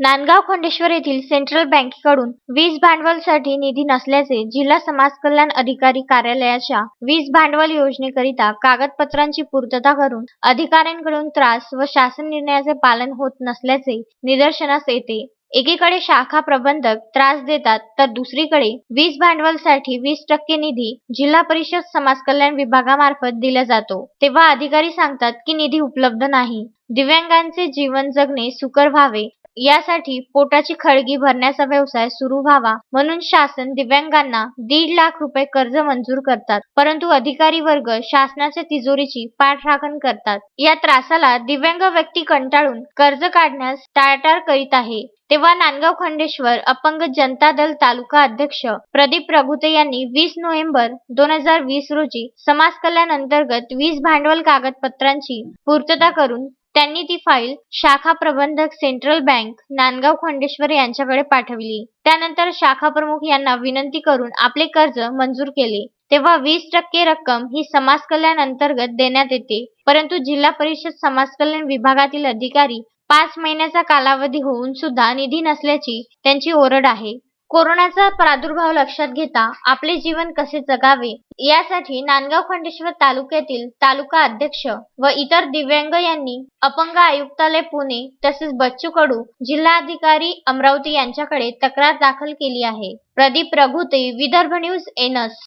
नांदगाव खंडेश्वर येथील सेंट्रल बँकेकडून वीज भांडवलसाठी निधी नसल्याचे जिल्हा समाज कल्याण अधिकारी कार्यालयाच्या वीज भांडवल योजनेकरिता कागदपत्रांची पूर्तता करून अधिकाऱ्यांकडून त्रास व शासन निर्णयाचे पालन होत नसल्याचे निदर्शनास येते. एकीकडे शाखा प्रबंधक त्रास देतात तर दुसरीकडे वीज भांडवलसाठी वीस टक्के निधी जिल्हा परिषद समाज कल्याण विभागामार्फत दिला जातो. तेव्हा अधिकारी सांगतात की निधी उपलब्ध नाही. दिव्यांगांचे जीवन जगणे सुकर व्हावे. यासाठी पोटाची खळगी भरण्याचा व्यवसाय सुरू व्हावा म्हणून शासन दिव्यांगांना दीड लाख रुपये कर्ज मंजूर करतात. परंतु अधिकारी वर्ग शासनाच्या तिजोरीची पाठराखण करतात. या त्रासाला दिव्यांग व्यक्ती कंटाळून कर्ज काढण्यास टाळटाळ करीत आहे. तेव्हा नांदगाव खंडेश्वर अपंग जनता दल तालुका अध्यक्ष प्रदीप प्रभुते यांनी वीस नोव्हेंबर दोन हजार वीस रोजी समाज कल्याण अंतर्गत वीज भांडवल कागदपत्रांची पूर्तता करून त्यांनी ती फाईल शाखा प्रबंधक सेंट्रल बँक नांदगाव खंडेश्वर यांच्याकडे पाठविली. त्यानंतर शाखा प्रमुख यांना विनंती करून आपले कर्ज मंजूर केले. तेव्हा वीस टक्के रक्कम ही समाज कल्याण अंतर्गत देण्यात येते. परंतु जिल्हा परिषद समाज कल्याण विभागातील अधिकारी पाच महिन्याचा कालावधी होऊन सुद्धा निधी नसल्याची त्यांची ओरड आहे. कोरोनाचा प्रादुर्भाव लक्षात घेता आपले जीवन कसे जगावे यासाठी नांदगाव खंडेश्वर तालुक्यातील तालुका अध्यक्ष व इतर दिव्यांग यांनी अपंग आयुक्तालय पुणे तसेच बच्चू कडू जिल्हाधिकारी अमरावती यांच्याकडे तक्रार दाखल केली आहे. प्रदीप प्रभुते विदर्भ न्यूज एनस.